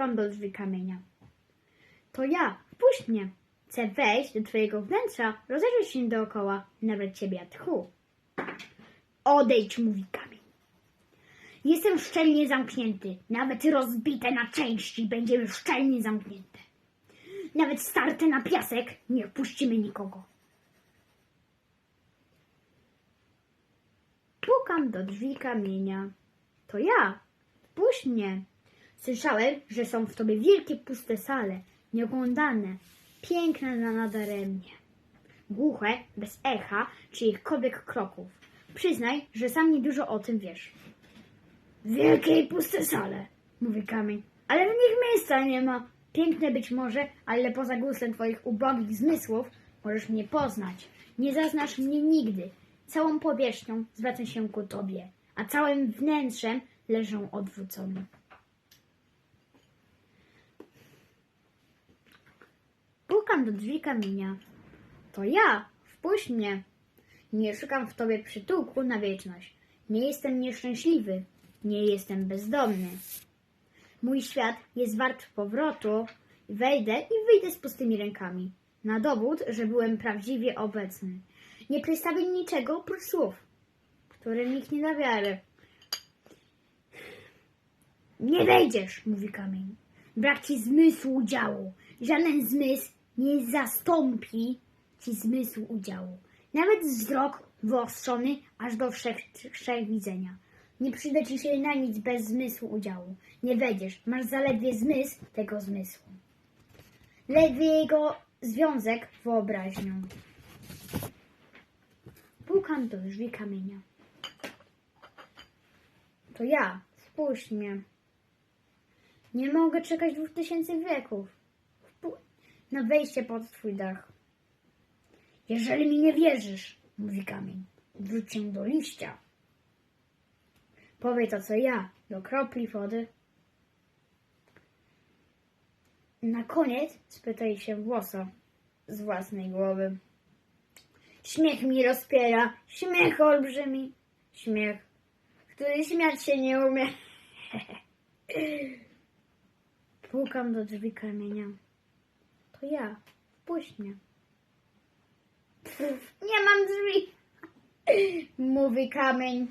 Pukam do drzwi kamienia. To ja, wpuść mnie. Chcę wejść do twojego wnętrza, rozejrzeć się dookoła, nawet ciebie tchu. Odejdź, mówi kamień. Jestem szczelnie zamknięty. Nawet rozbite na części będziemy szczelnie zamknięte. Nawet starte na piasek nie wpuścimy nikogo. Pukam do drzwi kamienia. To ja. Wpuść mnie. Słyszałem, że są w tobie wielkie puste sale, nieoglądane, piękne na nadaremnie. Głuche, bez echa czy jakichkolwiek kroków. Przyznaj, że sam niedużo o tym wiesz. Wielkie i puste sale, mówi kamień. Ale w nich miejsca nie ma. Piękne być może, ale poza gustem twoich ubogich zmysłów możesz mnie poznać. Nie zaznasz mnie nigdy. Całą powierzchnią zwracam się ku tobie, a całym wnętrzem leżą odwrócone. Pukam do drzwi kamienia. To ja, wpuść mnie. Nie szukam w tobie przytułku na wieczność. Nie jestem nieszczęśliwy. Nie jestem bezdomny. Mój świat jest wart powrotu. Wejdę i wyjdę z pustymi rękami. Na dowód, że byłem prawdziwie obecny. Nie przedstawię niczego oprócz słów, którym nikt nie da wiary. Nie wejdziesz, mówi kamień. Brak ci zmysłu udziału. Żaden zmysł nie zastąpi ci zmysłu udziału. Nawet wzrok wyostrzony aż do wszech, wszechwidzenia. Nie przyda ci się na nic bez zmysłu udziału. Nie wejdziesz, masz zaledwie zmysł tego zmysłu. Ledwie jego związek wyobraźnią. Pukam do drzwi kamienia. To ja, wpuść mnie. Nie mogę czekać dwóch tysięcy wieków na wejście pod twój dach. Jeżeli mi nie wierzysz, mówi kamień, wróć się do liścia. Powie to co ja, do kropli wody. Na koniec spytaj się włosa z własnej głowy. Śmiech mi rozpiera, śmiech olbrzymi, śmiech, który śmiać się nie umie. Pukam do drzwi kamienia. To ja, wpuść mnie. Nie mam drzwi, mówi kamień.